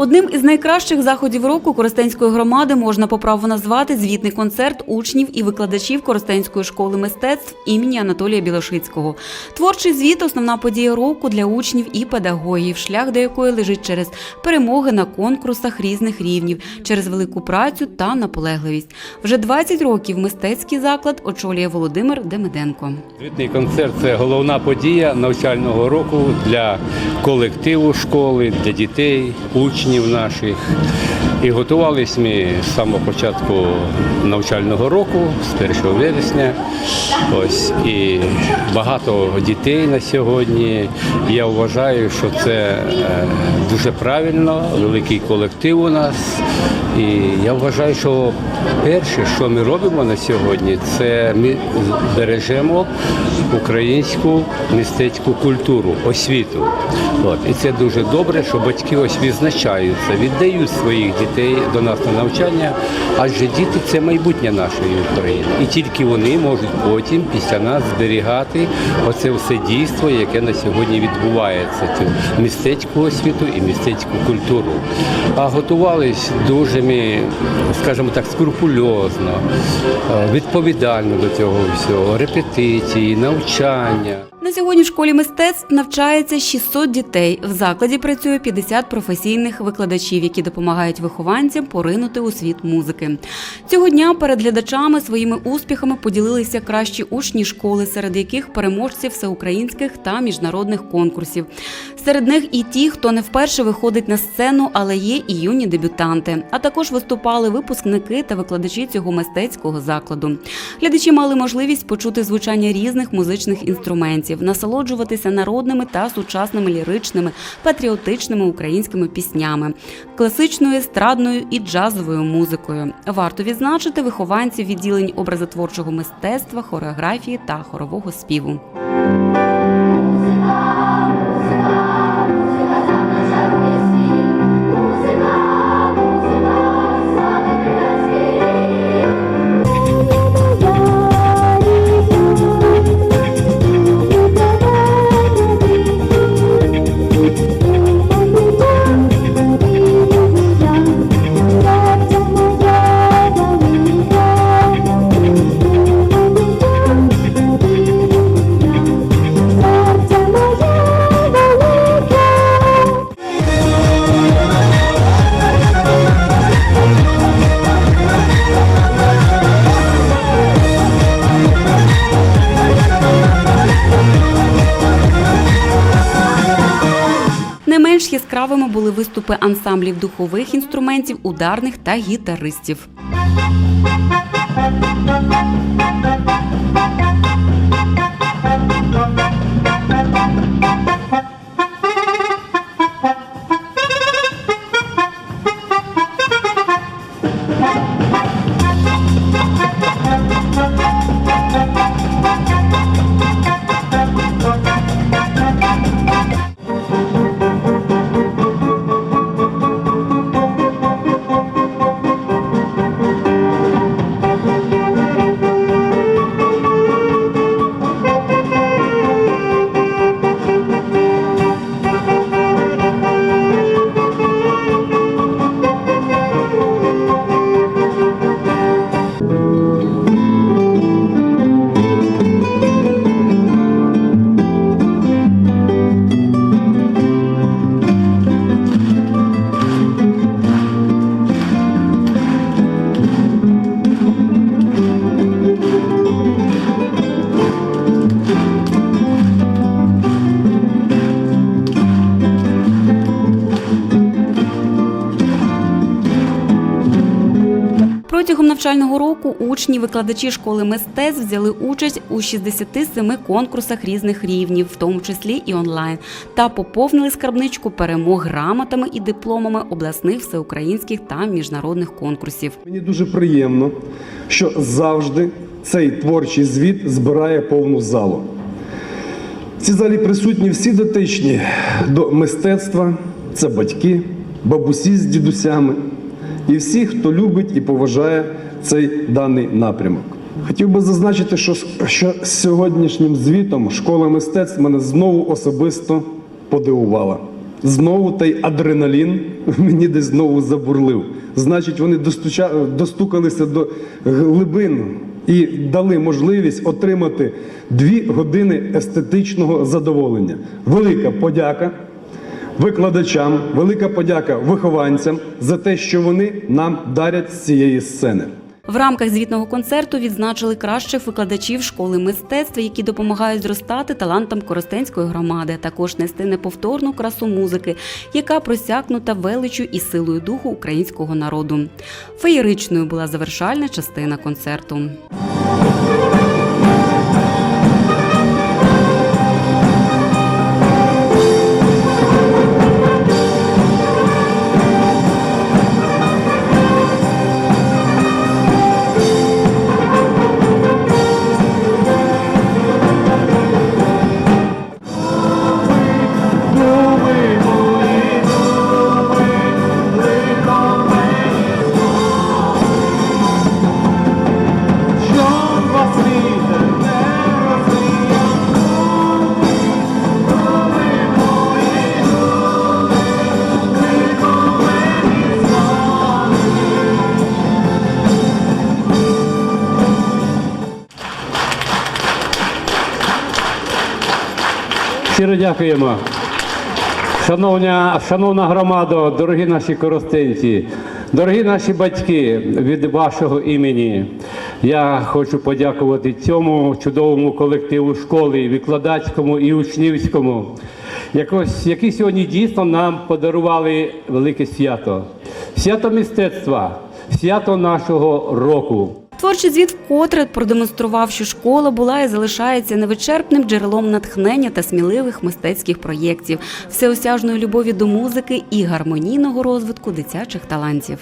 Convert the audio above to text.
Одним із найкращих заходів року Коростенської громади можна по праву назвати звітний концерт учнів і викладачів Коростенської школи мистецтв імені Анатолія Білошицького. Творчий звіт основна подія року для учнів і педагогів, шлях до якої лежить через перемоги на конкурсах різних рівнів, через велику працю та наполегливість. Вже 20 років мистецький заклад очолює Володимир Демиденко. Звітний концерт це головна подія навчального року для колективу школи, для дітей, учнів наших. І готувалися ми з самого початку навчального року, з 1 вересня. Ось і багато дітей на сьогодні. Я вважаю, що це е, дуже правильно, великий колектив у нас. І я вважаю, що перше, що ми робимо на сьогодні, це ми бережемо українську мистецьку культуру, освіту. От. І це дуже добре, що батьки ось відзначаються, віддають своїх дітей до нас на навчання, адже діти це майбутнє нашої України. І тільки вони можуть потім після нас зберігати оце все дійство, яке на сьогодні відбувається, цю мистецьку освіту і мистецьку культуру. А готувались дуже ми, скажімо так, скрупульозно, е, відповідально до цього всього, репетиції, навчання. На сьогодні в школі мистецтв навчається 600 дітей. В закладі працює 50 професійних викладачів, які допомагають вихованцям поринути у світ музики. Цього дня перед глядачами своїми успіхами поділилися кращі учні школи, серед яких переможці всеукраїнських та міжнародних конкурсів. Серед них і ті, хто не вперше виходить на сцену, але є і юні дебютанти. А також виступали випускники та викладачі цього мистецького закладу. Глядачі мали можливість почути звучання різних музичних інструментів, насолоджуватися народними та сучасними ліричними, патріотичними українськими піснями, класичною, естрадною і джазовою музикою. Варто відзначити вихованців відділень образотворчого мистецтва, хореографії та хорового співу. Яскравими були виступи ансамблів духових інструментів, ударних та гітаристів. Протягом навчального року учні, викладачі школи мистецтв взяли участь у 67 конкурсах різних рівнів, в тому числі і онлайн, та поповнили скарбничку перемог грамотами і дипломами обласних, всеукраїнських та міжнародних конкурсів. Мені дуже приємно, що завжди цей творчий звіт збирає повну залу. В цій залі присутні всі дотичні до мистецтва, це батьки, бабусі з дідусями і всі, хто любить і поважає цей даний напрямок. Хотів би зазначити, що, що сьогоднішнім звітом школа мистецтв мене знову особисто подивувала. Знову той адреналін мені десь знову забурлив. Значить, вони достуча... достукалися до глибин і дали можливість отримати дві години естетичного задоволення. Велика подяка викладачам, велика подяка вихованцям за те, що вони нам дарять з цієї сцени. В рамках звітного концерту відзначили кращих викладачів школи мистецтва, які допомагають зростати талантам Коростенської громади, також нести неповторну красу музики, яка просякнута величю і силою духу українського народу. Феєричною була завершальна частина концерту. Щиро дякуємо. Шановня, шановна громада, дорогі наші коростенці, дорогі наші батьки, від вашого імені. Я хочу подякувати цьому чудовому колективу школи, викладацькому і учнівському, якось, які сьогодні дійсно нам подарували велике свято. Свято мистецтва, свято нашого року. Творчий звіт вкотре продемонстрував, що школа була і залишається невичерпним джерелом натхнення та сміливих мистецьких проєктів, всеосяжної любові до музики і гармонійного розвитку дитячих талантів.